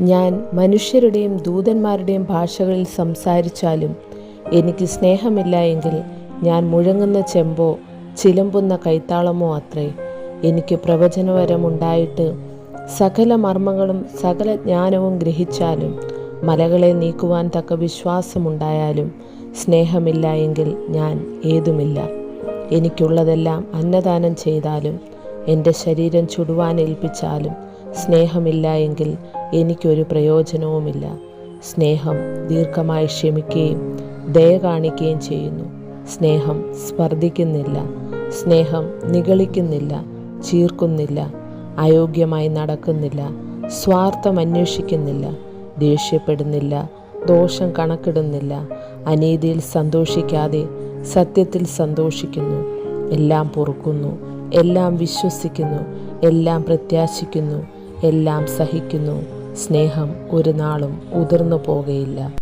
ഞാൻ മനുഷ്യരുടെയും ദൂതന്മാരുടെയും ഭാഷകളിൽ സംസാരിച്ചാലും എനിക്ക് സ്നേഹമില്ല എങ്കിൽ ഞാൻ മുഴങ്ങുന്ന ചെമ്പോ ചിലമ്പുന്ന കൈത്താളമോ അത്രേ. എനിക്ക് പ്രവചനവരമുണ്ടായിട്ട് സകല മർമ്മങ്ങളും സകല ജ്ഞാനവും ഗ്രഹിച്ചാലും മലകളെ നീക്കുവാൻ തക്ക വിശ്വാസമുണ്ടായാലും സ്നേഹമില്ല എങ്കിൽ ഞാൻ ഏതുമില്ല. എനിക്കുള്ളതെല്ലാം അന്നദാനം ചെയ്താലും എന്റെ ശരീരം ചുടുവാൻ ഏൽപ്പിച്ചാലും സ്നേഹമില്ല എങ്കിൽ എനിക്കൊരു പ്രയോജനവുമില്ല. സ്നേഹം ദീർഘമായി ക്ഷമിക്കുകയും ദയ കാണിക്കുകയും ചെയ്യുന്നു. സ്നേഹം സ്പർദ്ധിക്കുന്നില്ല സ്നേഹം നിഗളിക്കുന്നില്ല. ചീർക്കുന്നില്ല. അയോഗ്യമായി നടക്കുന്നില്ല. സ്വാർത്ഥം അന്വേഷിക്കുന്നില്ല. ദേഷ്യപ്പെടുന്നില്ല. ദോഷം കണക്കിടുന്നില്ല. അനീതിയിൽ സന്തോഷിക്കാതെ സത്യത്തിൽ സന്തോഷിക്കുന്നു. എല്ലാം പൊറുക്കുന്നു. എല്ലാം വിശ്വസിക്കുന്നു. എല്ലാം പ്രത്യാശിക്കുന്നു. എല്ലാം സഹിക്കുന്നു. സ്നേഹം ഒരു നാളും ഉതിർന്നു പോകയില്ല.